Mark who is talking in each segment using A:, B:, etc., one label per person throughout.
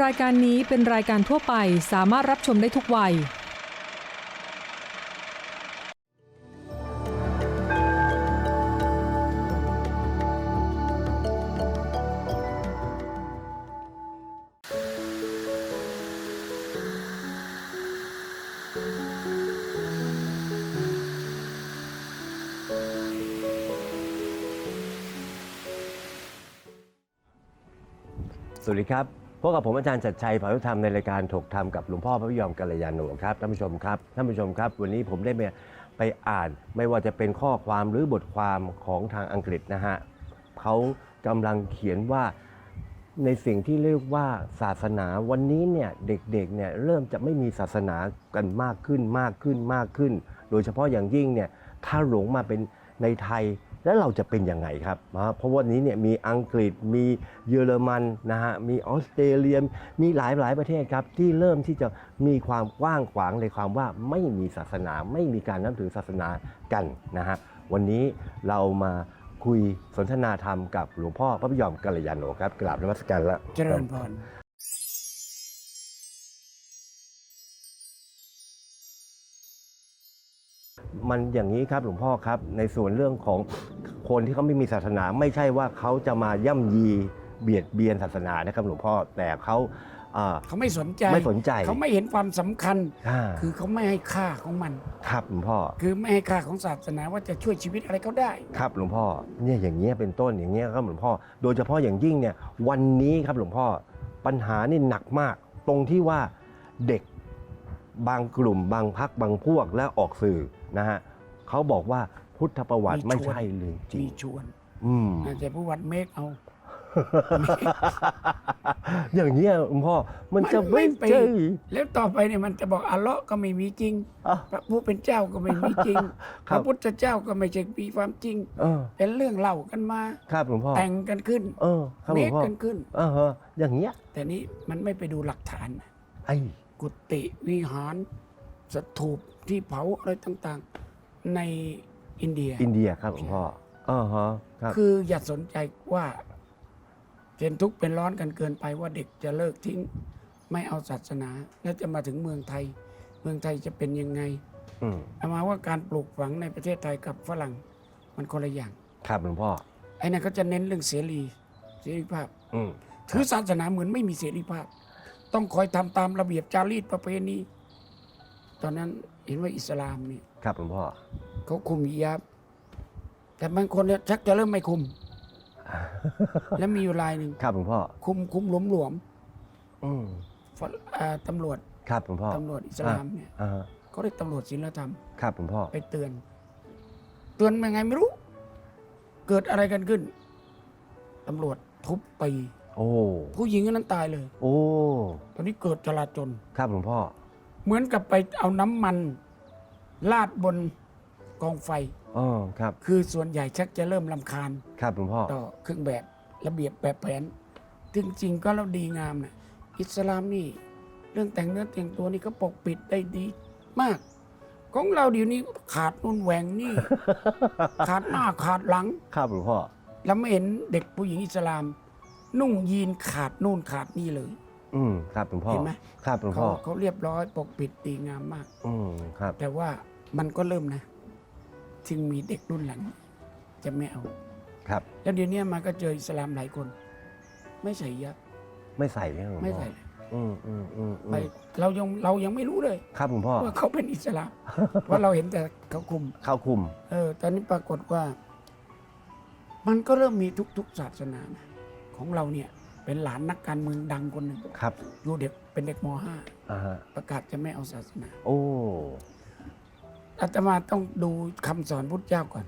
A: รายการนี้เป็นรายการทั่วไปสามารถรับชมได้ทุกวัย
B: สวัสดีครับ พบกับผมอาจารย์จัดชัยภารุธรรมในรายการถกธรรมกับหลวงพ่อพระพยอมกัลยาณโนครับท่านผู้ชมครับท่านผู้ชมครับ วันนี้ผมได้ไปไปอ่าน ไม่ว่าจะเป็นข้อความหรือบทความของทางอังกฤษนะฮะเขากำลังเขียนว่าในสิ่งที่เรียกว่าศาสนาวันนี้เนี่ยเด็กๆเนี่ยเริ่มจะไม่มีศาสนากันมากขึ้นมากขึ้นมากขึ้น โดยเฉพาะอย่างยิ่งเนี่ยถ้าหลงมาเป็นในไทย แล้วเราจะเป็นยังไงครับ เพราะวันนี้เนี่ยมีอังกฤษมีเยอรมันนะฮะมีออสเตรเลียมีหลายหลายประเทศครับ ที่เริ่มที่จะมีความกว้างขวางในความว่าไม่มีศาสนา ไม่มีการนับถือศาสนากันนะฮะวันนี้เรามาคุยสนทนาธรรมกับหลวงพ่อพระพยอมกัลยาณโนครับกราบนมัสการละ
C: เจริญพร
B: มันอย่างนี้ครับหลวงพ่อครับ ในส่วนเรื่องของคนที่เขาไม่มีศาสนา ไม่ใช่ว่าเขาจะมาย่ำยีเบียดเบียนศาสนานะครับหลวงพ่อแต่เขาอ่า
C: เขาไม่สนใจ
B: ไม่สนใจ
C: เขาไม่เห็นความสำคัญ
B: อ่า
C: คือเขาไม่ให้ค่าของมัน
B: ครับหลวงพ่อ
C: คือไม่ให้ค่าของศาสนาว่าจะช่วยชีวิตอะไรเขาได้
B: ครับหลวงพ่อเนี่ยอย่างเงี้ยเป็นต้นอย่างเงี้ยครับหลวงพ่อ โดยเฉพาะอย่างยิ่งเนี่ยวันนี้ครับหลวงพ่อปัญหานี่หนักมาก ตรงที่ว่าเด็กบางกลุ่ม บางพักบางพวกและออกสื่อ นะฮะเขาบอกว่าพุทธประวัติ
C: มีชวน
B: ไม่ใช่เรื่องจริ
C: มี
B: ง
C: ชวน
B: อืม
C: อาจจะผู้วัดเมฆเอา
B: อย่างเงี้ยหลวงพ่อมันจะไม่
C: ไป
B: ใช่
C: แล้วต่อไปเนี่ยมันจะบอกอัลเลาะห์ก็ไม่มีจริง
B: อะ
C: พระผู้เป็นเจ้าก็ไม่มีจริง
B: ค
C: พ
B: รับ
C: ระพุทธเจ้าก็ไม่ใช่มีความจริง
B: เออ
C: เป็นเรื่องเล่ากันมา
B: ครับหลวงพ่อ
C: แต่งกันขึ้น
B: เออครับห
C: เม
B: ลว
C: ฆ
B: งพ่อ
C: กันขึ้น
B: เออฮะอย่างเงี้ย
C: แต่นี้มันไม่ไปดูหลักฐาน
B: ไอ้
C: กุฏิวิหารสถูป ที่เผาอะไรต่างๆในอินเดีย
B: อินเดียครับหลวงพ่อเออฮะครับ
C: คืออย่าสนใจว่าเป็นทุกข์เป็นร้อนกันเกินไปว่าเด็กจะเลิกทิ้งไม่เอาศาสนา แล้วจะมาถึงเมืองไทย เมืองไทยจะเป็นยังไง
B: อืม
C: เอามาว่าการปลูกฝังในประเทศไทยกับฝรั่งมันคนละอย่าง
B: ครับหลวงพ่อ
C: ไอ้นั่นเขาจะเน้นเรื่องเสรีเสรีภาพ
B: อืม
C: ถือศาสนาเหมือนไม่มีเสรีภาพ ต้องคอยทำตามระเบียบจารีตประเพณี ตอนนั้นเห็นว่าอิสลามเนี่ย
B: ครับหลวงพ่อ
C: เขาคุมฮิญาบแต่บางคนเนี่ยชักจะเริ่มไม่คุม แล้วมีอยู่รายหนึ่ง
B: ครับหลวงพ่อ
C: คุมคุมหลวมหลวม
B: อืม
C: ๆฝรั่งอ่าตำรวจ
B: ครับหลวงพ่อ
C: ตำรวจอิสลามเนี่ย
B: อ่าฮะ
C: เขาเรียกตำรวจศีลธรรม
B: ครับหลวงพ่อ
C: ไปเตือน เตือนยังไงไม่รู้ เกิดอะไรกันขึ้นตำรวจทุบตี
B: โอ้
C: ผู้หญิงคนนั้นตายเลย
B: โอ้
C: ตอนนี้เกิดจลาจล
B: ครับหลวงพ่อ
C: เหมือนกับไปเอาน้ำมันลาดบนกองไฟ
B: อ๋อครับ
C: คือส่วนใหญ่ชักจะเริ่มลำคาญ
B: ครับหลวงพ่อ
C: ต่อเครื่องแบบระเบียบแบบแผนจริงๆก็แล้วดีงามนะอิสลามนี่ เรื่องแต่งเนื้อแต่งตัวนี่ก็ปกปิดได้ดีมาก ของเราเดี๋ยวนี้ขาดนู่นแหวงนี่ ขาดหน้าขาดหลัง
B: ครับหลวงพ่อ
C: เราไม่เห็นเด็กผู้หญิงอิสลาม นุ่งยีนขาดนู่นขาดนี่เลย
B: อืมครับหลวงพ่อ
C: เห็นไหม
B: ครับหลวง
C: เขา
B: พ่อ
C: เขาเรียบร้อยปกปิดดีงามมาก
B: อืมครับ
C: แต่ว่ามันก็เริ่มนะจึงมีเด็กรุ่นหลัง จะไม่เอา
B: ครับ
C: แล้วเดี๋ยวนี้มาก็เจออิสลามหลายคน ไม่ใส่ยับ
B: ไม่ใส่ใช่ไหมหลวงพ่อ
C: ไม่ใส่เลย
B: อืมอืมอืมอื
C: ไป
B: ม
C: เรายังเรายังไม่รู้เลย
B: ครับหลวงพ่อ
C: ว่าเขาเป็นอิสลาม เพราะเราเห็นแต่เขาคุม
B: เข้าคุม
C: เออ ตอนนี้ปรากฏว่า มันก็เริ่มมีทุก ๆ ศาสนานะของเราเนี่ย เป็นหลานนักการเมืองดังคนหนึ่ง
B: ครับ
C: อยู่เด็กเป็นเด็กม .5
B: อ่าฮะ
C: ประกาศจะไม่เอาศาสนา
B: โอ้
C: อาตมาต้องดูคำสอนพุทธเจ้าก่อน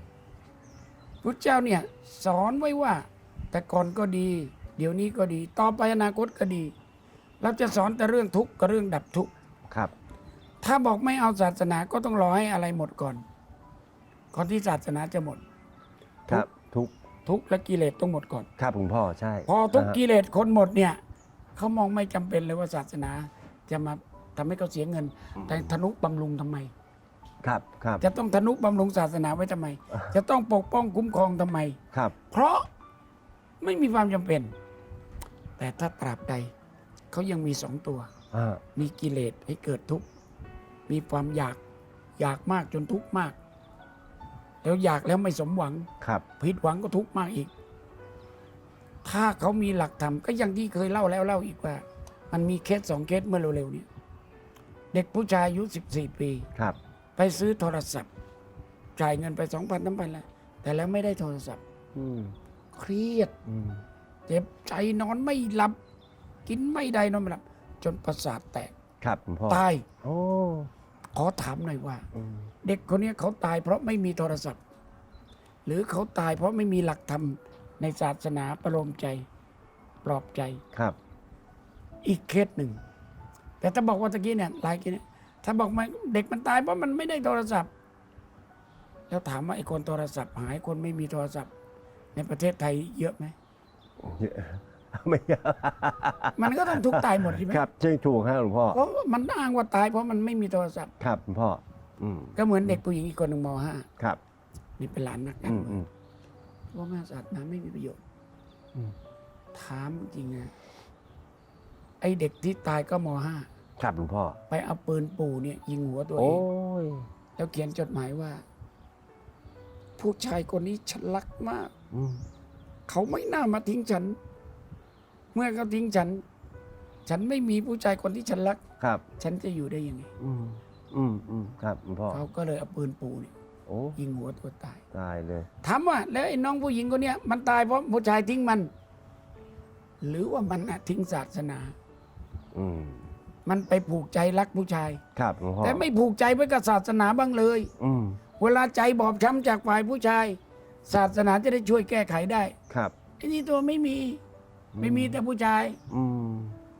C: พุทธเจ้าเนี่ยสอนไว้ว่า แต่ก่อนก็ดี เดี๋ยวนี้ก็ดี ต่อไปอนาคตก็ดี เราจะสอนแต่เรื่องทุกข์กับเรื่องดับทุกข์
B: ครับ
C: ถ้าบอกไม่เอาศาสนาก็ต้องรอให้อะไรหมดก่อน ก่อนที่ศาสนาจะหมด
B: ครับ ทุก
C: ทุกข์และกิเลสต้องหมดก่อน
B: ครับหลวงพ่อใช่
C: พอทุกข์า
B: ฮะ
C: กิเลสคนหมดเนี่ยเขามองไม่จำเป็นเลยว่าศาสนา จะมาทำให้เขาเสียเงิน แต่ทนุบำรุงทำไม
B: ครับครับ
C: จะต้องทนุบำรุงศาสนาไว้ทำไม จะต้องปกป้องคุ้มครองทำไม
B: ครับ
C: เพราะไม่มีความจำเป็น แต่ถ้าตราบใด เขายังมีสองตัว
B: อ่า
C: มีกิเลสให้เกิดทุกข์ มีความอยากอยากมากจนทุกข์มาก แล้วอยากแล้วไม่สมหวัง
B: ครับ
C: ผิดหวังก็ทุกข์มากอีก ถ้าเขามีหลักธรรมก็อย่างที่เคยเล่าแล้วเล่าอีกว่า มันมีเคสสองเคสเมื่อเร็วๆเนี้เด็กผู้ชายอายุ14ปี
B: ครับ
C: ไปซื้อโทรศัพท์ จ่ายเงินไปสองพันน้ำพันแล้วแต่แล้วไม่ได้โทรศัพท์
B: อืม
C: เครียด
B: อืม
C: เจ็บใจนอนไม่หลับ กินไม่ได้นอนไม่หลับ จนประสาทแตก
B: ครับหลวงพ่อ
C: ตาย
B: โอ้
C: ขอถามหน่อยว่า
B: อืม
C: เด็กคนนี้เขาตายเพราะไม่มีโทรศัพท์ หรือเขาตายเพราะไม่มีหลักธรรมในศาสนาประโลมใจ ปลอบใจ
B: ครับ
C: อีกเคสหนึ่ง แต่ถ้าบอกว่าตะกี้เนี่ยลายกี้เนี่ยถ้าบอกมาเด็กมันตายเพราะมันไม่ได้โทรศัพท์ แล้วถามว่าไอ้คนโทรศัพท์ หายคนไม่มีโทรศัพท์ ในประเทศไทยเยอะไหม
B: ไม่เยอะ
C: มันก็ต้องทุกข์ตายหมดใช่ไหม
B: ครับใช่ถูกฮะหลวงพ่อ
C: เพราะมันอ้างว่าตายเพราะมันไม่มีโทรศัพท์
B: ครับหลวงพ่ออืม
C: ก็เหมือนเด็กผู้หญิงอีกคนหนึ่งมห้า
B: ครับ
C: นี่เป็นหลานนักกา
B: อื
C: ร
B: ม
C: เมื
B: อื
C: อง
B: ม
C: ว่ามาศาสตร์น้ำไม่มีประโยชน์
B: อืม
C: ถามจริงนะไอเด็กที่ตายก็มห้า
B: ครับหลวงพ่อ
C: ไปเอาปืนปู่เนี่ยยิงหัวตัวเอ
B: โอ้
C: ง
B: ย
C: แล้วเขียนจดหมายว่า ผู้ชายคนนี้ฉันรักมาก
B: อืม
C: เขาไม่น่ามาทิ้งฉัน เมื่อเขาทิ้งฉัน ฉันไม่มีผู้ชายคนที่ฉันรัก
B: ครับ
C: ฉันจะอยู่ได้ยังไง
B: อืมอืมอืมครับหลวงพ่อ
C: เขาก็เลยเอาปืนปู่เนี่ย
B: โอ้
C: ยิงหัวตัวตาย
B: ตายเลย
C: ถามว่า แล้วไอ้น้องผู้หญิงคนเนี้ยมันตายเพราะผู้ชายทิ้งมัน หรือว่ามันน่ะทิ้งศาสนา
B: อืม
C: มันไปผูกใจรักผู้ชาย
B: ครับหลวงพ่อ
C: แต่ไม่ผูกใจไว้กับศาสนาบ้างเลย
B: อืม
C: เวลาใจบอบช้ำจากฝ่ายผู้ชาย ศาสนาจะได้ช่วยแก้ไขได้
B: ครับ
C: ไอ้นี่ตัวไม่มี ไม่มีแต่ผู้ชาย
B: อืม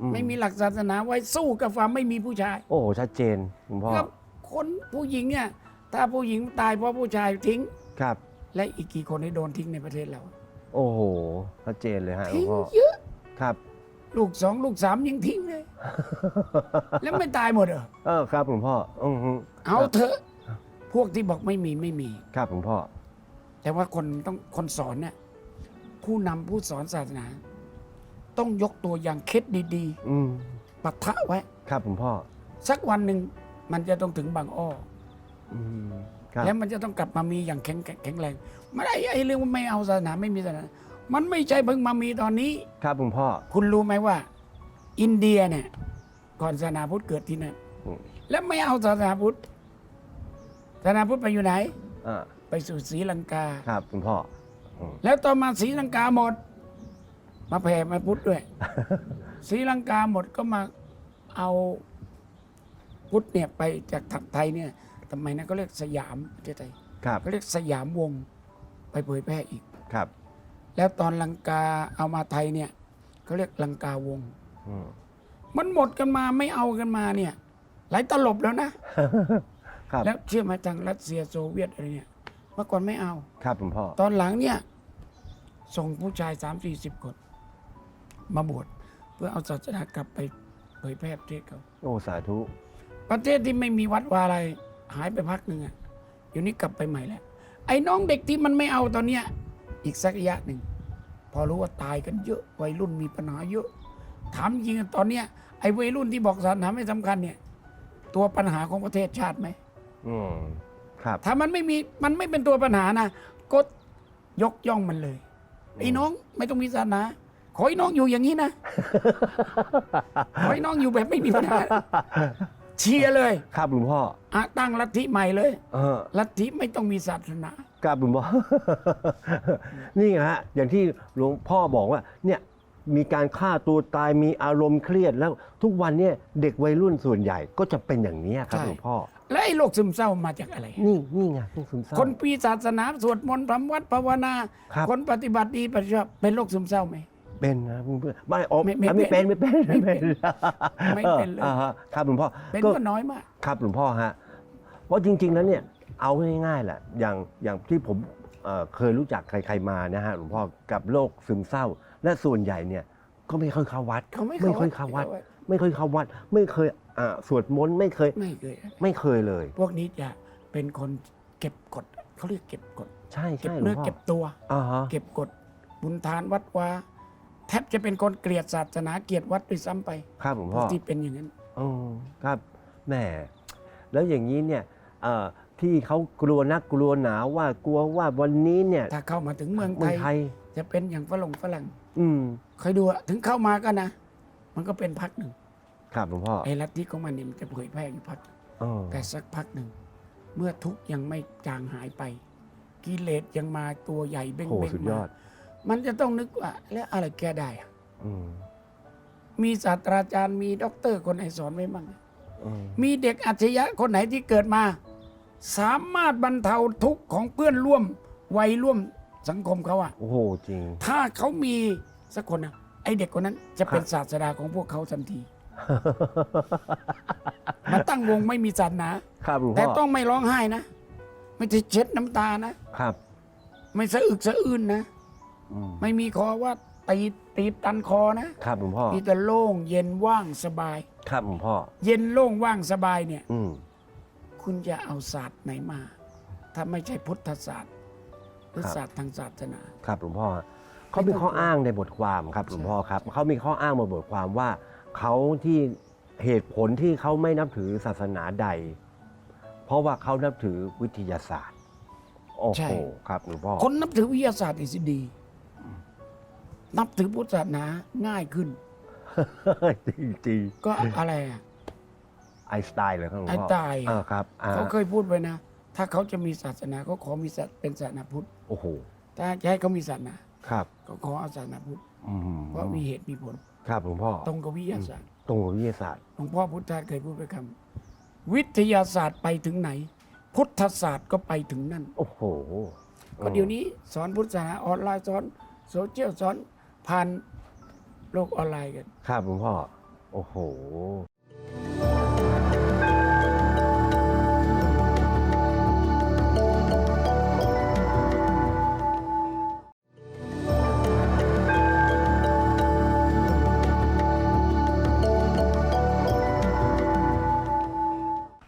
B: อื
C: ไม่มีหลักศาสนาไว้สู้กับความไม่มีผู้ชาย
B: โอ้ชัดเจนหลวงพ่อ
C: ครับคนผู้หญิงเนี่ย ถ้าผู้หญิงตายเพราะผู้ชายทิ้ง
B: ครับ
C: และอีกกี่คนที่โดนทิ้งในประเทศเรา
B: โอ้โหชัดเจนเลยฮะหลว
C: ทิ้
B: ง
C: ง
B: พ่อ
C: เยอะ
B: ครับ
C: ลูกสองลูกสามยังทิ้งเลย แล้วไม่ตายหมดเหรอ
B: เออครับหลวงพ่ออือฮึ
C: เอาเถอะ พวกที่บอกไม่มีไม่มี
B: ครับหลวงพ่อ
C: แต่ว่าคนต้องคนสอนเนี่ยผู้นำผู้สอนศาสนา ต้องยกตัวอย่างเคสดี
B: อืม
C: ๆปะทะไว้
B: ครับหลวงพ่อ
C: สักวันหนึ่งมันจะต้องถึงบางอ้อ
B: อืมครับ
C: แล้วมันจะต้องกลับมามีอย่างแข็งแข็งแรงไม่ได้ไอ้เรื่องว่าไม่เอาศาสนาไม่มีศาสนา มันไม่ใช่เพิ่งมามีตอนนี้
B: ครับหลวงพ่อ
C: คุณรู้ไหมว่า อินเดียเนี่ย ก่อนศาสนาพุทธเกิดที่นั่น
B: อืม
C: แล้วไม่เอาศาสนาพุทธศาสนาพุทธไปอยู่ไหน
B: อ่า
C: ไปสู่ศรีลังกา
B: ครับหลวงพ่ออืม
C: แล้วต่อมาศรีลังกาหมด มาแผ่มาพุทธด้วยศรีลังกาหมดก็มาเอาพุทธเนี่ยไปจากถักไทยเนี่ยทำไมนะก็เรียกสยามประเทศไทย
B: ครับ
C: เขาเรียกสยามวงศ์ไปเผยแพร่อีก
B: ครับ
C: แล้วตอนลังกาเอามาไทยเนี่ยเขาเรียกลังกาวงศ์
B: อืม
C: มันหมดกันมาไม่เอากันมาเนี่ย หลายตลบแล้วนะ
B: ครับ
C: แล้วเชื่อไหมทางรัสเซียโซเวียตอะไรเนี่ยเมื่อก่อนไม่เอา
B: ครับหลวงพ่อ
C: ตอนหลังเนี่ย ส่งผู้ชายสามสี่สิบคน มาบวชเพื่อเอาศาสนากลับไปเผยแพร่ประเทศเขา
B: โอ้สาธุ
C: ประเทศที่ไม่มีวัดวาอะไร หายไปพักหนึ่งอะเดี๋ยวนี้กลับไปใหม่แล้ว ไอ้น้องเด็กที่มันไม่เอาตอนเนี้ยอีกสักระยะหนึ่ง พอรู้ว่าตายกันเยอะวัยรุ่นมีปัญหาเยอะ ถามจริงๆตอนเนี้ยไอ้วัยรุ่นที่บอกศาสนาไม่สำคัญเนี่ย ตัวปัญหาของประเทศชาติไหม
B: อืมครับ
C: ถ้ามันไม่มีมันไม่เป็นตัวปัญหานะก็ยกย่องมันเลย ไอ้น้องไม่ต้องมีศาสนา ขอให้น้องอยู่อย่างนี้นะ ขอให้น้องอยู่แบบไม่มีปัญหาเชียร์เลย
B: ครับหลวงพ่อ
C: อะตั้งลัทธิใหม่เลย
B: เออ
C: ลัทธิไม่ต้องมีศาสนา
B: ครับหลวงพ่อ นี่ไงฮะอย่างที่หลวงพ่อบอกว่า เนี่ยมีการฆ่าตัวตายมีอารมณ์เครียดแล้วทุกวันเนี่ยเด็กวัยรุ่นส่วนใหญ่ก็จะเป็นอย่างนี้ครับ
C: ใช่
B: หลวงพ่อ
C: และไอ้โรคซึมเศร้ามาจากอะไร
B: นี่นี่ไงพวกซึมเศร้า
C: คนปีศาสนาสวดมนต์ทำวัดภาวนา
B: ครับ
C: คนปฏิบัติดีปฏิบัติชอบเป็นโรคซึมเศร้าไหม
B: เป็นนะเพื่อนๆไม่อ๋อ
C: ไม่ไม่
B: ไม่เป็นไม่เป็นไม่เป็น
C: ไม่เป็นเลย
B: อออ่าฮะครับหลวงพ่อ
C: เป็น
B: ก็
C: ก็น้อยมาก
B: ครับหลวงพ่อฮะเพราะจริง ๆ แล้วเนี่ยเอาง่ายๆแหละอย่างอย่างที่ผมเอ่อเคยรู้จักใครๆมานะฮะหลวงพ่อกับโรคซึมเศร้า และส่วนใหญ่เนี่ย ก็ไม่ค่อยเข้าวัด
C: เขาไม่
B: ไม่
C: เข้า
B: ค่อยเข้าวัด
C: ไม่เข้าวัด
B: ไม่เคยเข้าวัดไม่เคยอ่าสวดมนต์ไม่เคย
C: ไม่เคย
B: ไม่เคยเลย
C: พวกนี้จะเป็นคนเก็บกดเขาเรียกเก็บกด
B: ใช่
C: เก็บ
B: ใช่หลว
C: เนื้อง
B: พ่อ
C: เก็บตัว
B: อ่าฮะ
C: เก็บกดบุญทานวัดวา แทบจะเป็นคนเกลียดศาสนาเกลียดวัดด้วยซ้ำไป
B: ครับหลวงพ่อ
C: ที่เป็นอย่างนั้น
B: อ๋อครับแหม่แล้วอย่างนี้เนี่ยเอ่อที่เขากลัวนักกลัวหนาวว่ากลัวว่าวันนี้เนี่ย
C: ถ้าเข้ามาถึงเมือง
B: เมือง
C: ไท
B: ไท
C: ย
B: ย
C: จะเป็นอย่างฝรั่งฝรั่ง
B: อืม
C: เคยดูอะถึงเข้ามาก็นะ มันก็เป็นพักหนึ่ง
B: ครับหลวงพ่อ
C: ไอ้ลัทธิของมันเนี่ยมันจะเผยแพร่อยู่พัก
B: อ๋อ
C: แต่สักพักหนึ่ง เมื่อทุกข์ยังไม่จางหายไป กิเลสยังมาตัวใหญ่เบ้ง
B: โห
C: เบ้ง
B: สุดย
C: มา
B: อด
C: มั นจะต้องนึกว่า แล้วอะไรแก้ได้อะ
B: อืม
C: มีศาสตราจารย์มีด็อกเตอร์คนไหนสอนไว้บ้าง
B: อืม
C: มีเด็กอัจฉริยะคนไหนที่เกิดมา สามารถบรรเทาทุกข์ของเพื่อนร่วมวัยร่วมสังคมเขาอะ
B: โอ้โหจริง
C: ถ้าเขามีสักคนนะไอเด็กคนนั้นจะเป็น
B: ครับ
C: ศาสดาของพวกเขาทันทีมาตั้งวงไม่มีศาสนา
B: ครับหลวง
C: แต่
B: พ่อ
C: ต้องไม่ร้องไห้นะ ไม่ใช่เช็ดน้ำตานะ
B: ครับ
C: ไม่สะอึกสะอื้นนะ
B: อืม
C: ไม่มีคอว่าตีตีตันคอนะครับ
B: หลวงพ่อ
C: มีแต่โล่งเย็นว่างสบาย
B: ครับหลวงพ่อ
C: เย็นโล่งว่างสบายเนี่ย
B: อืม
C: คุณจะเอาศาสตร์ไหนมา ถ้าไม่ใช่พุทธศาสตร์หรือศาสตร์ทางศาสนา
B: ครับหลวงพ่อเขามีข้ออ้างในบทความครับหลวงพ่อครับเขามีข้ออ้างในบทความว่าเขาที่เหตุผลที่เขาไม่นับถือศาสนาใด เพราะว่าเขานับถือวิทยาศาสตร์โอ้
C: ใช่
B: โหครับหลวงพ่อ
C: คนนับถือวิทยาศาสตร์นี่สิดี นับถือพุทธศาสนาง่ายขึ้น
B: จริงจริง
C: ก็อะไรอะ
B: ๆไอน์สไตน์เลยครับหลวงพ่อ
C: ไอน์สไตน์
B: อ่าครับอ่า
C: เขาเคยพูดไว้นะ ถ้าเขาจะมีศาสนาก็ขอมีศาสเป็นศาสนาพุทธ
B: โอ้โห
C: ถ้าจะให้เขามีศาสนา
B: ครับ
C: ก็ขอเอาศาสนาพุทธ
B: อืม
C: เพราะมีเหตุมีผล
B: ครับหลวงพ่อ
C: ตรงกับวิทยาศาสตร์
B: ตรงกับวิทยาศาสตร์
C: หลวงพ่อพุทธทาสเคยพูดไปคำวิทยาศาสตร์ไปถึงไหน พุทธศาสตร์ก็ไปถึงนั่น
B: โอ้โห
C: ก็เดี๋ยวนี้สอนพุทธศาสนาออนไลน์สอนโซเชียลสอน ผ่านโลกออนไลน์กัน
B: ครับหลวงพ่อ โอ้โห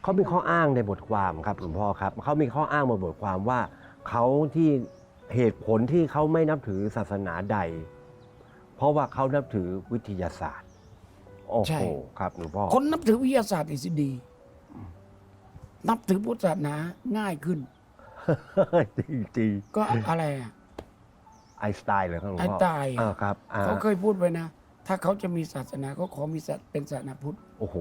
B: เขามีข้ออ้างในบทความครับหลวงพ่อครับ เขามีข้ออ้างในบทความว่าเขาที่เหตุผลที่เขาไม่นับถือศาสนาใด เพราะว่าเขานับถือวิทยาศาสตร์ โอ้
C: ใช่
B: โหครับหลวงพ่อ
C: คนนับถือวิทยาศาสตร์นี่สิดี นับถือพุทธศาสนาง่ายขึ้น
B: จริงจริง
C: ก็อะไรอะ
B: ๆไอน์สไตน์เลยครับหลวงพ่อ
C: ไอน์สไตน์
B: อ่าครับอ่า
C: เขาเคยพูดไว้นะ ถ้าเขาจะมีศาสนาก็ขอมีศาสเป็นศาสนาพุทธ
B: โอ้โห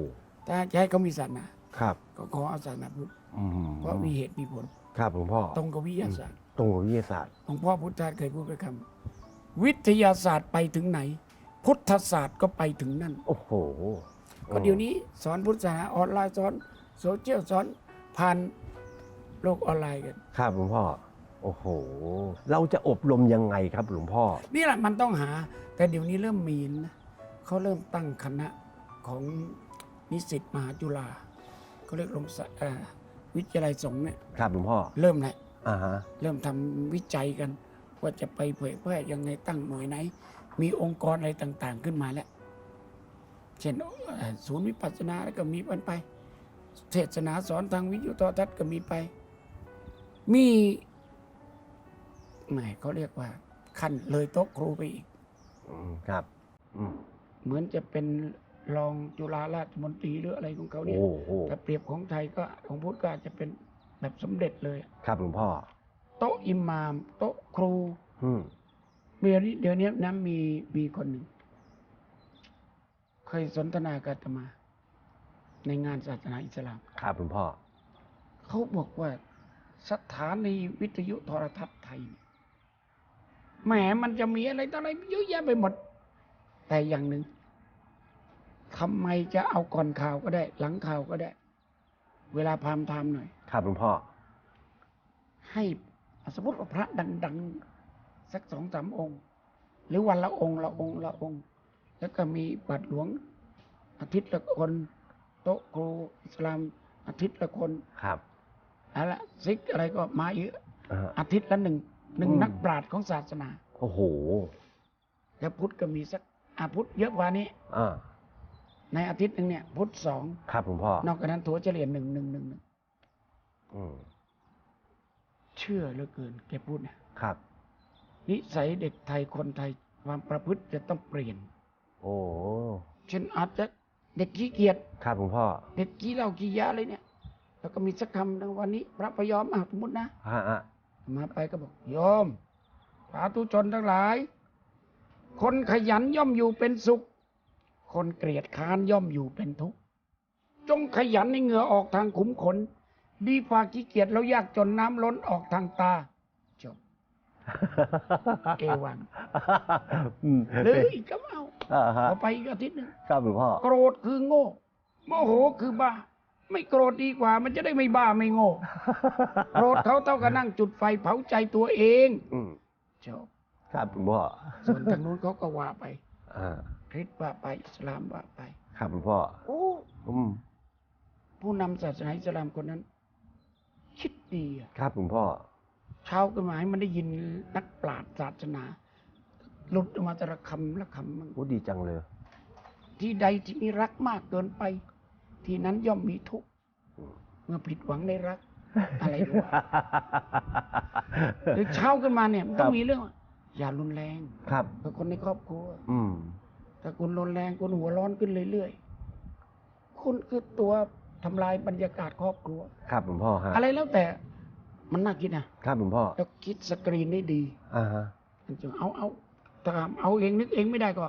C: ถ้าจะให้เขามีศาสนา
B: ครับ
C: ก็ขอเอาศาสนาพุทธ
B: อืม
C: เพราะมีเหตุมีผล
B: ครับหลวงพ่อ
C: ตรงกับวิทยาศาสตร์
B: ตรงกับวิทยาศาสตร์
C: หลวงพ่อพุทธทาสเคยพูดไปคำ วิทยาศาสตร์ไปถึงไหน พุทธศาสตร์ก็ไปถึงนั่น
B: โอ้โห
C: ก็เดี๋ยวนี้สอนพุทธศาสนาออนไลน์สอนโซเชียลสอนผ่านโลกออนไลน์กัน
B: ครับหลวงพ่อโอ้โห เราจะอบรมยังไงครับหลวงพ่อ
C: นี่แหละมันต้องหา แต่เดี๋ยวนี้เริ่มมีนะเขาเริ่มตั้งคณะของนิสิตมหาจุฬาเขาเรียกลงศาเอ่อวิทยาลัยสงฆ์เนี่ย
B: ครับหลวงพ่อ
C: เริ่มแล้ว
B: อ่าฮะ
C: เริ่มทำวิจัยกัน ว่าจะไปเผยแพร่ยังไงตั้งหน่วยไหน มีองค์กรอะไรต่างๆขึ้นมาแล้ว เช่นเอ่อศูนย์วิปัสสนาแล้วก็มีมันไป เทศนาสอนทางวิทยุโทรทัศน์ก็มีไป มีแหมเขาเรียกว่า ขั้นเลยโต๊ะครูไปอีก
B: อืมครับอืม
C: เหมือนจะเป็นรองจุฬาราชมนตรีหรืออะไรของเขาเนี่ย
B: โอ้โห
C: ถ้าเปรียบของไทยก็ของพุทธก็อาจจะเป็นแบบสมเด็จเลย
B: ครับหลวงพ่อ
C: โต๊ะอิหมาม โต๊ะครู
B: อืม
C: เดี๋ยวนี้เดี๋ยวนี้นะมีมีคนหนึ่งเคยสนทนากับอาตมา ในงานศาสนาอิสลาม
B: ครับหลวงพ่อ
C: เขาบอกว่าสถานีวิทยุโทรทัศน์ไทยเนี่ยแหมมันจะมีอะไรต่ออะไรเยอะแยะไปหมด แต่อย่างหนึ่งทำไมจะเอาก่อนข่าวก็ได้ หลังข่าวก็ได้ เวลาพามไทม์หน่อย
B: ครับหลวงพ่อ
C: ให้ สมมติว่าพระดัง ๆ สักสองสามองค์ หรือวันละองค์ละองค์ละองค์ แล้วก็มีบัตรหลวงอาทิตย์ละคนโต๊ะครูอิสลามอาทิตย์ละคน
B: ครับ
C: อะไรซิกอะไรก็มาเยอะ
B: อ่า
C: อาทิตย์ละหนึ่งหนึ่ง
B: อืม
C: นักปราชญ์ของศาสนา
B: โอ้โห
C: แล้วพุทธก็มีสักอาพุทธเยอะกว่านี้
B: อ่า
C: ในอาทิตย์หนึ่งเนี่ย พุทธสอง
B: ครับหลวงพ่อ
C: นอกจากนั้นถัวเฉลี่ยหนึ่งหนึ่งหนึ่งหนึ่ง
B: อืม
C: เชื่อเหลือเกินแกพูดเนี่ย
B: ครับ
C: นิสัยเด็กไทยคนไทยความประพฤติจะต้องเปลี่ยน
B: โอ้
C: เช่นอาจจะเด็กขี้เกียจ
B: ครับหลวงพ่อ
C: เด็กขี้เหล้าขี้ยาอะไรเนี่ย แล้วก็มีสักคำหนึ่งวันนี้ พระพยอมอะสมมตินะ
B: ฮะฮะ
C: มาไปก็บอกโยมสาธุชนทั้งหลาย คนขยันย่อมอยู่เป็นสุข คนเกลียดค้านย่อมอยู่เป็นทุกข์จงขยันในเหงื่อออกทางขุมขน ดีฝ่าขี้เกียจแล้วยากจนน้ำล้นออกทางตาจบเอวัง
B: อืม
C: หรืออีกก็เอา
B: อ่าฮะ
C: เอาไปอีกอาทิตย์หนึ่ง
B: ครับหลวงพ่อ
C: โกรธคือโง่โมโหคือบ้า ไม่โกรธดีกว่า มันจะได้ไม่บ้าไม่โง่โกรธเขาเท่ากับนั่งจุดไฟเผาใจตัวเอง
B: อืม
C: จบ
B: ครับหลวงพ่อ
C: ส่วนทางนู้นเขาก็ว่าไป
B: อ่า
C: คริสต์ว่าไปอิสลามว่าไป
B: ครับหลวงพ่อ
C: โอ้
B: อืม
C: ผู้นำศาสนาอิสลามคนนั้น คิดดีอะ
B: ครับหลวงพ่อ
C: เช้าขึ้นมาให้มันได้ยินนักปราชญ์ศาสนาหลุดออกมาแต่ละคำละคำมัน
B: โอ้ดีจังเลย
C: ที่ใดที่มีรักมากเกินไป ที่นั้นย่อมมีทุกข์เมื่อผิดหวังในรัก อะไรรู้วะหรือเช้าขึ้นมาเนี่ยมันต้อ
B: ครั
C: ง
B: บ
C: มีเรื่องว่าอย่ารุนแรง
B: ครับ
C: กับคนในครอบครัว
B: อืม
C: ถ้าคุณรุนแรงคุณหัวร้อนขึ้นเรื่อยๆคุณคือตัว ทำลายบรรยากาศครอบครัว
B: ครับหลวงพ่อฮะ
C: อะไรแล้วแต่มันน่าคิดนะครับ
B: หลวงพ่อ
C: แล้วคิดสกรีนได้ดี
B: อ่าฮะ
C: มันจะเอาเอาถ้าเอาเองนึกเองไม่ได้ก็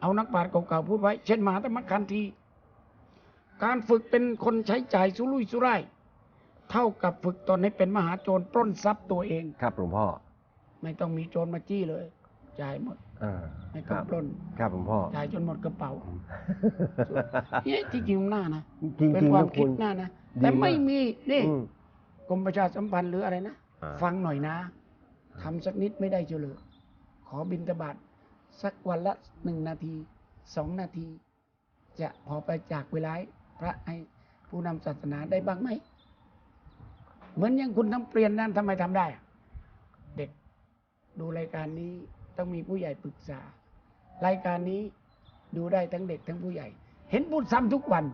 C: เอานักปราชญ์เก่าๆพูดไว้ เช่นมหาธรรมคันธีการฝึกเป็นคนใช้จ่ายสุรุ่ยสุร่ายเท่ากับฝึกตนให้เป็นมหาโจรปล้นทรัพย์ตัวเอง
B: ครับหลวงพ่อ
C: ไม่ต้องมีโจรมาจี้เลย จ่ายหมด
B: อ่า
C: ไม่
B: ค
C: ต้อง
B: รับ
C: ปล้น
B: ครับหลวงพ่อ
C: จ่ายจนหมดกระเป๋าเนี่ยที่จริงมันหน้านะ
B: จริง
C: เป็น
B: จริง
C: ควา
B: นะ
C: ม
B: คุ
C: คิด
B: ณ
C: หน้านะ
B: ดี
C: แต่ไม่
B: มาก
C: มีนี่
B: อืม
C: กรมประชาสัมพันธ์หรืออะไรนะ
B: อ่า
C: ฟังหน่อยนะทำสักนิดไม่ได้เฉลยขอบินตบาทสักวันละหนึ่งนาทีสองนาที จะพอไปจากเวลาให้พระให้ผู้นำศาสนาได้บ้างไหมเหมือนอย่างคุณทำเปลี่ยนนั้นทำไมทำได้อะเด็กดูรายการนี้ ต้องมีผู้ใหญ่ปรึกษา รายการนี้ดูได้ทั้งเด็กทั้งผู้ใหญ่ เห็นพูดซ้ำทุกวัน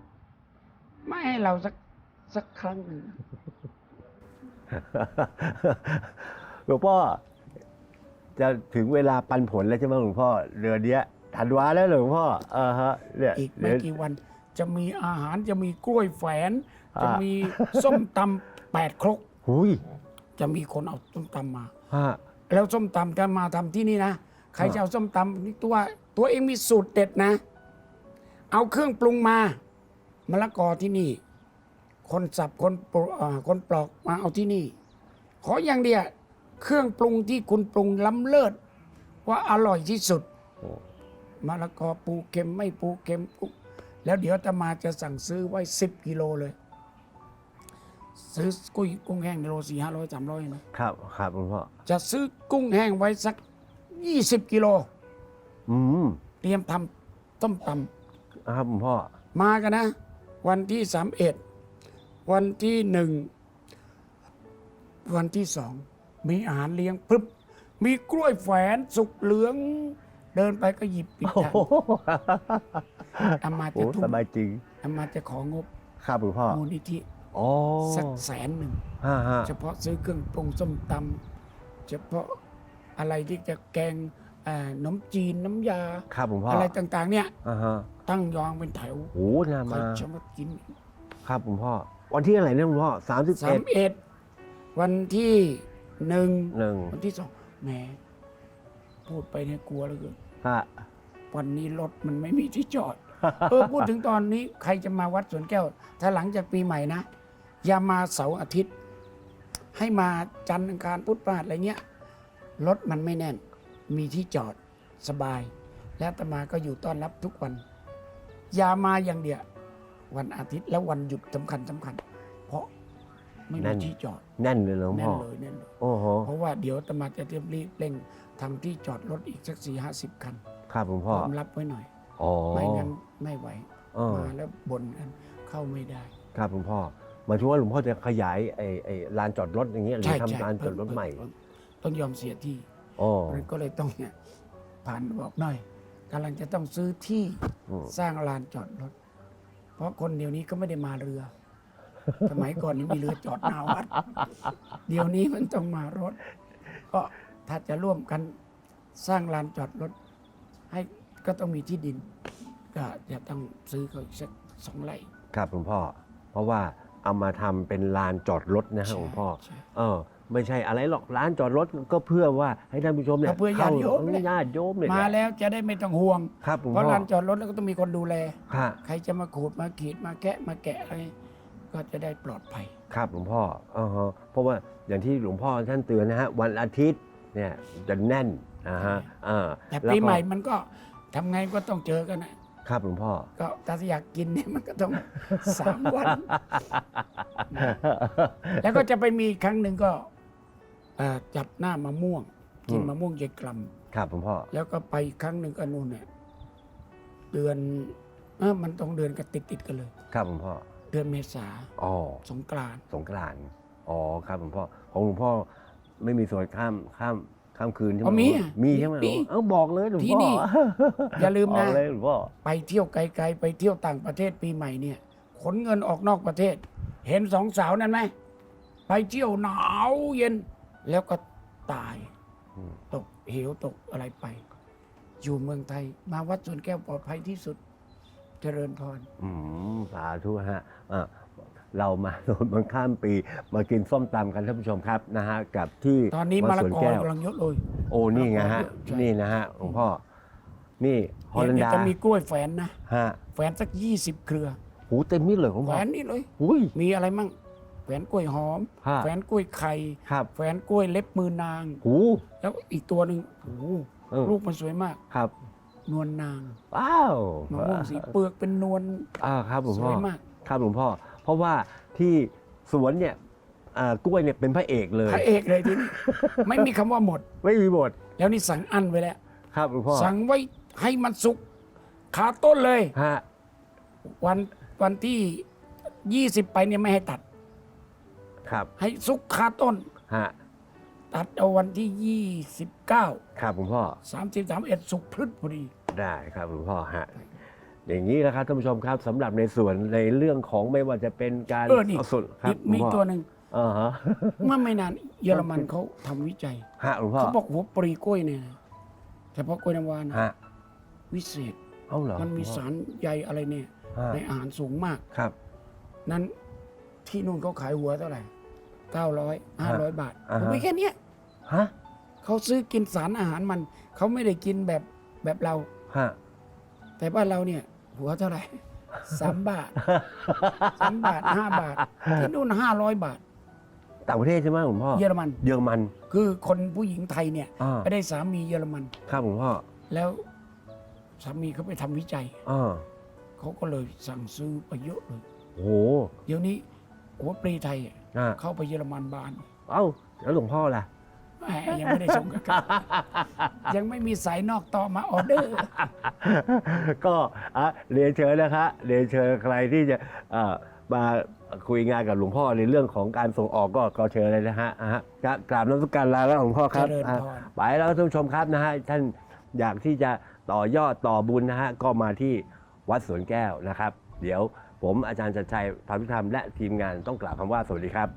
C: ไม่ให้เราสักสักครั้งหนึ่ง
B: หลวงพ่อ จะถึงเวลาปันผลแล้วใช่ไหมหลวงพ่อเดือนเนี้ยธันวาแล้วเหรอหลวงพ่ออ่าฮะเนี่ย
C: อีกไม่
B: เดี๋ยว
C: กี่วัน จะมีอาหารจะมีกล้วยแฝน
B: อ่า
C: จะมีส้มตำแปดครก
B: หุย
C: จะมีคนเอาส้มตำมา
B: ฮะ
C: แล้วส้มตำจะมาทำที่นี่นะ ใคร
B: อ่า
C: จะเอาส้มตำนี่ตัวตัวเองมีสูตรเด็ดนะ เอาเครื่องปรุงมามะละกอที่นี่ คนสับคนปรุอ่าคนปลอกมาเอาที่นี่ ขออย่างเดียวเครื่องปรุงที่คุณปรุงล้ำเลิศว่าอร่อยที่สุด
B: โอ้
C: มะละกอปูเค็มไม่ปูเค็มกุ้งแล้วเดี๋ยวจะมาจะสั่งซื้อไว้สิบกิโลเลย ซื้อกุ้ยกุ้งแห้งกิโลสี่ห้าร้อยสามร้อยนะครับ
B: ครับหลวงพ่อ
C: จะซื้อกุ้งแห้งไว้สักยี่สิบกิโล
B: อืม
C: เตรียมทำต้มต
B: ครับหลวงพ่อำ
C: มากันนะ วันที่สามเอ็ดวันที่หนึ่งวันที่สองมีอาหารเลี้ยงปึ๊บมีกล้วยแฝนสุกเหลือง เดินไปก็หยิบปิด
B: โอ้
C: ทาง
B: โห
C: อามา
B: โอ้
C: จะทุ่
B: ส
C: ม
B: บายจริง
C: อามาจะของบ
B: ครับหลวงพ่อ
C: มูลนิธิ
B: อ๋อ
C: สักแสนหนึ่ง
B: ฮะฮะ
C: เฉพาะซื้อเครื่องปรุงส้มตำเฉพาะอะไรที่จะแกงเอ่อขนมจีนน้ำยา
B: ครับหลวงพ่อ
C: อะ
B: อะไร
C: ต่างๆ เนี่ย
B: อ่าฮะ
C: ตั้งยองเป็นแถว
B: โอ้น่า
C: ใคร
B: มา
C: จะมากิน
B: ครับหลวงพ่อ วันที่อะไรเนี่ยหลวงพ่อสามสิบ
C: สา
B: เอ็ด
C: มเอ็ดวันที่หนึ่ง
B: หนึ่ง
C: วันที่สองแหมพูดไปเนี่ยกลัวเหลือเกิน
B: ฮะ
C: วันนี้รถมันไม่มีที่จอด เออพูดถึงตอนนี้ใครจะมาวัดสวนแก้ว ถ้าหลังจากปีใหม่นะ อย่ามาเสาร์อาทิตย์ ให้มาจันทร์อังคารพุธพฤหัสอะไรเงี้ยรถมันไม่แน่น มีที่จอดสบาย และอาตมาก็อยู่ต้อนรับทุกวัน อย่ามาอย่างเดียววันอาทิตย์และวันหยุดสำคัญสำคัญ เพราะไม่มีที่จอด
B: แน่นเลยหลวง
C: แน่
B: พ่
C: น
B: อ
C: เลยแน่นเลย
B: โอ้โห
C: เพราะว่าเดี๋ยวอาตมาจะเรียบรีบเร่งทำที่จอดรถอีกสักสี่ห้าสิบคัน
B: ครับหลวง
C: พ
B: พ่อ
C: ร้อมรับไว้หน่อย
B: อ๋อ
C: ไม่งั้นไม่ไหว
B: เออ
C: มาแล้วบ่นกันเข้าไม่ได้
B: ครับหลวงพ่อ หมายถึงว่าหลวงพ่อจะขยายไอ้ไอ้ลานจอดรถอย่างเงี้ยหรือ
C: ใช่ใช่
B: ทำลานจอดรถใหม่
C: เพิ่ต้องยอมเสียที่
B: อ๋อ
C: มันก็เลยต้องเนี่ยผ่านบอกหน่อยกำลังจะต้องซื้อที่
B: อืม
C: สร้างลานจอดรถ เพราะคนเดี๋ยวนี้ก็ไม่ได้มาเรือ สมัยก่อนนี่มีเรือจอดหนาวัด เดี๋ยวนี้มันต้องมารถ ก็ถ้าจะร่วมกันสร้างลานจอดรถ ให้ก็ต้องมีที่ดิน ก็จะต้องซื้อเขาอีกสักสองไร่
B: ครับหลวงพ่อ เพราะว่า เอามาทำเป็นลานจอดรถนะฮะหลวงพ่อ
C: ใช่
B: เออไม่ใช่อะไรหรอกร้านจอดรถก็เพื่อว่าให้ท่านผู้ชมเนี่ย
C: ก็เพื่อญาติโยม
B: เข้
C: แหละ
B: ญาติโยมเนี่ย
C: มาแล้วจะได้ไม่ต้องห่วง
B: ครับหลวง
C: เพราะ
B: พ่อ
C: ลานจอดรถแล้วก็ต้องมีคนดูแล
B: ฮะ
C: ใครจะมาขูดมาขีดมาแกะมาแกะอะไรก็จะได้ปลอดภัย
B: ครับหลวงพ่ออ่าฮะเพราะว่าอย่างที่หลวงพ่อท่านเตือนนะฮะวันอาทิตย์เนี่ยจะแน่นนะฮะอ่า
C: แต่
B: ล้ว
C: ปี
B: ก็
C: ใหม่มันก็ทำไงก็ต้องเจอกันนะ ครับ
B: หลวงพ่อ
C: ก็ถ้าอยากกินเนี่ยมันก็ต้องสามวัน แล้วก็จะไปมีครั้งหนึ่งก็เอ่อจับหน้ามะม่วง กิน
B: อืม
C: มะม่วงยายกล
B: ครับหลวงพ่อำ
C: แล้วก็ไปอีกครั้งหนึ่งก็นู่นเนี่ยเดือนเออมันต้องเดือนกันติดติดๆกันเลย
B: ครับหลวงพ่อ
C: เดือนเมษา
B: อ๋อ
C: สงกรานต์
B: สงกรานต์อ๋อ ครับหลวงพ่อ ของหลวงพ่อไม่มีส่วนข้ามข้าม ข้ามคืนใช่ไหม
C: อ๋อมีอะ
B: มีใช่ไหม
C: มี
B: เออบอกเลยหลวง
C: ที่
B: พ่อ
C: นี่ อย่าลืม
B: บอ
C: นะ
B: กเลยหลวงพ่อ
C: ไปเที่ยวไกลๆ ไปเที่ยวต่างประเทศปีใหม่เนี่ย ขนเงินออกนอกประเทศ เห็นสองสาวนั้นไหม ไปเที่ยวหนาวเย็น แล้วก็ตาย
B: อืม
C: ตกเหวตกอะไรไป อยู่เมืองไทย มาวัดสวนแก้วปลอดภัยที่สุด เจริญพร
B: อืมสาธุฮะอะ เรามาโดนบังข้ามปี มากินส้มตำกันท่านผู้ชมครับนะฮะกับที่
C: ตอนนี้
B: วั
C: มะ
B: ด
C: ละ
B: สวน
C: กอ
B: แก้ว
C: กำลังเยอะเลย
B: โอ้นี่ไงฮะ
C: ใช่
B: นี่นะฮะหลวงพ่อ นี่ฮอลแลน
C: เดี๋ยว
B: ดา
C: จะมีกล้วยแฝนนะ
B: ฮะ
C: แฝนสักยี่สิบเครือ
B: หูเต็มมิดเลยหลวง
C: แฝ
B: พ่อ
C: นนี่เลย
B: อุ้ย
C: มีอะไรมั่ง แฝนกล้วยหอม
B: ฮะ
C: แฝนกล้วยไข่
B: ครับ
C: แฝนกล้วยเล็บมือนาง
B: หู
C: แล้วอีกตัวหนึ่งโอ้โห
B: เออ
C: ลูกมันสวยมาก
B: ครับ
C: นวลนาง
B: ว้าว
C: มะม่วงสีเปลือกเป็นนวล
B: อ่าครับหลวง
C: ส
B: พ่อ
C: วยมาก
B: ครับหลวงพ่อ เพราะว่าที่สวนเนี่ยอ่ากล้วยเนี่ยเป็นพระเอกเลย
C: พระเอกเลยทีนี้ ไม่มีคำว่าหมด
B: ไม่มีบท
C: แล้วนี่สั่งอั้นไว้แล้ว
B: ครับหลวงพ่อ
C: สั่งไว้ให้มันสุกขาต้นเลย
B: ฮะ
C: วันวันที่ 20 ไปเนี่ยไม่ให้ตัด
B: ครับ
C: ให้สุกขาต้น
B: ฮะ
C: ตัดเอาวันที่ 29
B: ครับหลวงพ่อ
C: 30 31สุกพลึดพอดี
B: ได้ครับหลวงพ่อฮะ อย่างนี้นะครับท่านผู้ชมครับสำหรับในส่วนในเรื่องของไม่ว่าจะเป็นการ
C: เออนี่า
B: สุดครับหลว
C: มี
B: งพ่อ
C: ตัวหนึ่ง
B: อ่าฮะ
C: เมื่อไม่นานเยอรมันเขาทำวิจัย
B: ฮะหลวงพ่อ
C: เขาบอกหัวปรีกล้วยเนี่ยนะเฉพาะกล้วยน้ำว้านะ
B: ฮะ
C: วิเศษ
B: เอาเหรอ
C: มันมีสารใยอะไรเนี่ย
B: ฮะ
C: ในอาหารสูงมาก
B: ครับ
C: นั้นที่นู่นเขาขายหัวเท่าไหร่เก้าร้อยห้าร้อยบาท
B: อ่าฮะ
C: ผมไปแค่เนี้ย
B: ฮะ
C: เขาซื้อกินสารอาหารมัน เขาไม่ได้กินแบบแบบเรา
B: ฮะ
C: แต่บ้านเราเนี่ย หัวเท่าไหร่สามบาทสามบาทห้าบาทที่นู่นห้าร้อยบาท
B: ต่างประเทศใช่ไหมหลวงพ่อ
C: เยอรมัน
B: เยอรมัน
C: คือคนผู้หญิงไทยเนี่ย
B: อ่า
C: ไปได้สามีเยอรมัน
B: ครับหลวงพ่อ
C: แล้วสามีเขาไปทำวิจัย
B: อ่า
C: เขาก็เลยสั่งซื้อไปเยอะเลย
B: โอ้โห
C: เดี๋ยวนี้หัวปลีไทยอะ
B: อ่า
C: เข้าไปเยอรมันบาน
B: เอ้าแล้วหลวงพ่อล่ะ
C: แหมยังไม่ได้ส่งกันยังไม่มีสายนอกต่อมาออเดอร์
B: ก็อะเรียนเชิญนะคะเรียนเชิญใครที่จะเอ่อมาคุยงานกับหลวงพ่อในเรื่องของการส่งออกก็ก็เชิญเลยนะฮะอะฮะกราบกราบน้ำสุการลาแล้วหลวงพ่อครับ
C: เจริญพร
B: อะไปแล้วท่านผู้ชมครับนะฮะท่านอยากที่จะต่อยอดต่อบุญนะฮะก็มาที่วัดสวนแก้วนะครับ เดี๋ยวผมอาจารย์จัดชัยพานุธรรมและทีมงานต้องกล่าวคำว่าสวัสดีครับ